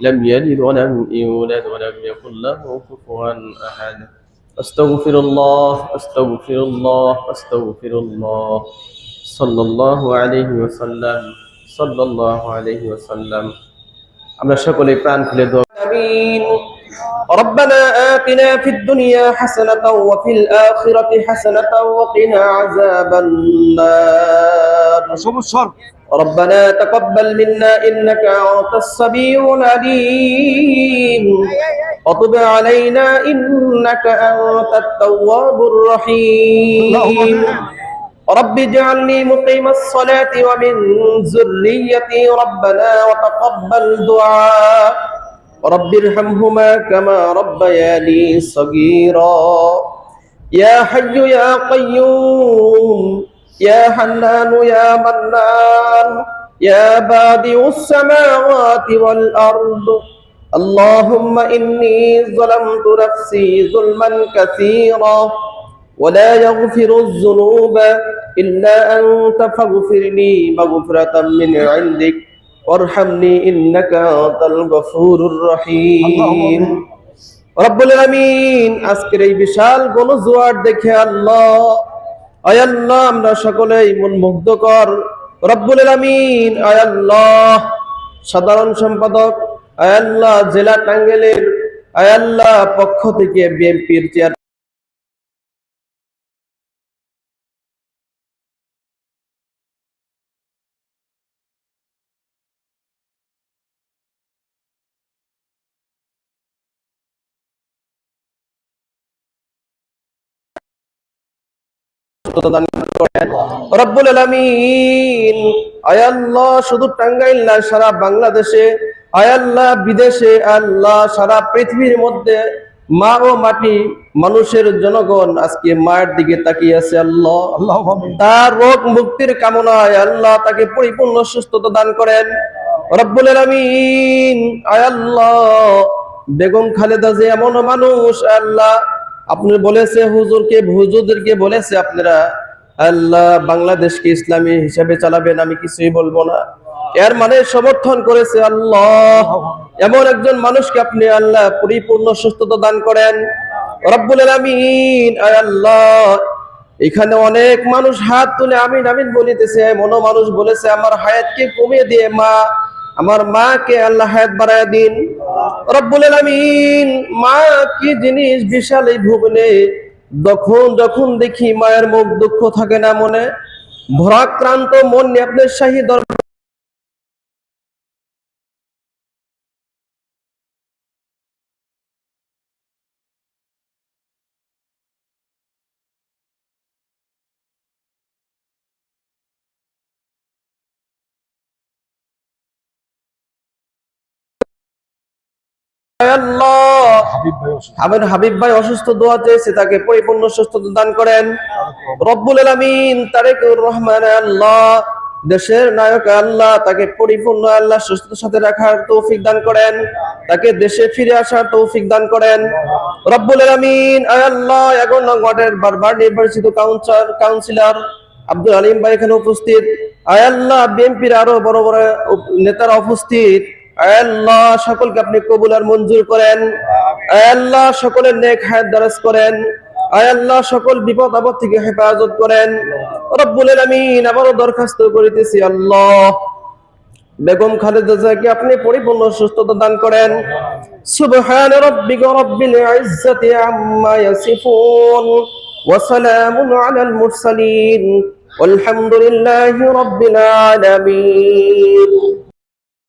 لم يلد ولم يولد ولم يكن له كفوا أحد أستغفر الله أستغفر الله أستغفر الله صلى الله عليه وسلم صلى الله عليه وسلم আমরা সকলে প্রাণ খুলে দোয়া آمين ربنا آتنا في الدنيا حسنة وفي الآخرة حسنة وقنا عذاب النار ربنا تقبل منا إنك أنت السميع العليم. وتب علينا إنك أنت التواب الرحيم. رب اجعلني مقيم الصلاة ومن ذريتي ربنا وتقبل دعاء. رب ارحمهما كما ربياني صغيرا. يا حي يا قيوم. يا حنان يا منان يا بادئ السماوات والأرض اللهم إني ظلمت نفسي ظلما كثيرا ولا يغفر الذنوب إلا أنت فاغفر لي مغفرة من عندك وارحمني إنك أنت الغفور الرحيم রব্বুল আলামিন আজকের এই বিশাল গণজোয়ার দেখে আল্লাহ আয় আল্লাহ, আমরা সকলেই মন মুগ্ধ কর রব্বুল আলমিন আয়াল্লাহ সাধারণ সম্পাদক আয়াল্লাহ জেলা টাঙ্গেলের আয়াল্লাহ পক্ষ থেকে বিএনপির চেয়ার দান করেন রব্বুল আলামিন আয় শুধু টাঙ্গাইল না সারা বাংলাদেশে আয় আল্লাহ বিদেশে আল্লাহ সারা পৃথিবীর মধ্যে মা ও মাটি মানুষের জনগণ আজকে মায়ের দিকে তাকিয়ে আছে আল্লাহ। তার রোগ মুক্তির কামনায় আল্লাহ তাকে পরিপূর্ণ সুস্থতা দান করেন। রব্বুল আলামিন আয় আল্লাহ বেগম খালেদা যে এমন মানুষ আল্লাহ আপনি বলেছে, হুজুরকে, হুজুরদেরকে বলেছে আপনারা, আল্লাহ বাংলাদেশকে ইসলামী হিসাবে চালাবেন, আমি কিছুই বলব না। এর মানে সমর্থন করেছে আল্লাহ। এমন একজন মানুষকে আপনি আল্লাহ পরিপূর্ণ সুস্থতা দান করেন। রব্বুল আলামিন আল্লাহ, এখানে অনেক মানুষ হাত তুলে আমিন আমিন বলিতেছে। মনো মানুষ বলেছে, আমার হায়াতকে কমিয়ে দিয়ে মা, আমার মাকে আল্লাহ হায়াত বাড়ায় দিন। রব্বুল আলামিন, মা কি জিনিস বিশাল এই ভুবনে? যখন যখন দেখি মায়ের মুখ দুঃখ থাকে না মনে, ভরাক্রান্ত মন নিয়ে আপনার শাহী দরবার হাবিব ভাই অসুস্থ। দোয়া চেয়েছে তাকে পরিপূর্ণ সুস্থতা দান করেন। রব্বুল আলামিন তারেকুর রহমান আল্লাহ, দেশের নায়ক আল্লাহ, তাকে পরিপূর্ণ আল্লাহ সুস্থতার সাথে রাখার তৌফিক দান করেন। তাকে দেশে ফিরে আসার তৌফিক দান করেন। রব্বুল আলামিন আল্লাহ, এগারো নং বারবার নির্বাচিত কাউন্সিলর কাউন্সিলর আব্দুল আলিম ভাই এখানে উপস্থিত। আয় আল্লাহ, বিএনপির আরও বড় বড় নেতারা উপস্থিত। আল্লাহ সকলকে আপনি কবুল আর মঞ্জুর করেন আয় আল্লাহ সকলের নেক হায়াত দারাজ করেন আয় আল্লাহ সকল বিপদ আপদ থেকে হেফাজত করেন রব্বুল আলামিন আবারও দরখাস্ত করিতেছি আল্লাহ বেগম খালেদা জিয়াকে আপনি পরিপূর্ণ সুস্থতা দান করেন সুবহান রাব্বিকা রাব্বিল ইজ্জাতি আম্মা ইয়াসিফুন ওয়া সালামুন আলাল মুরসালিন والحمد لله رب العالمين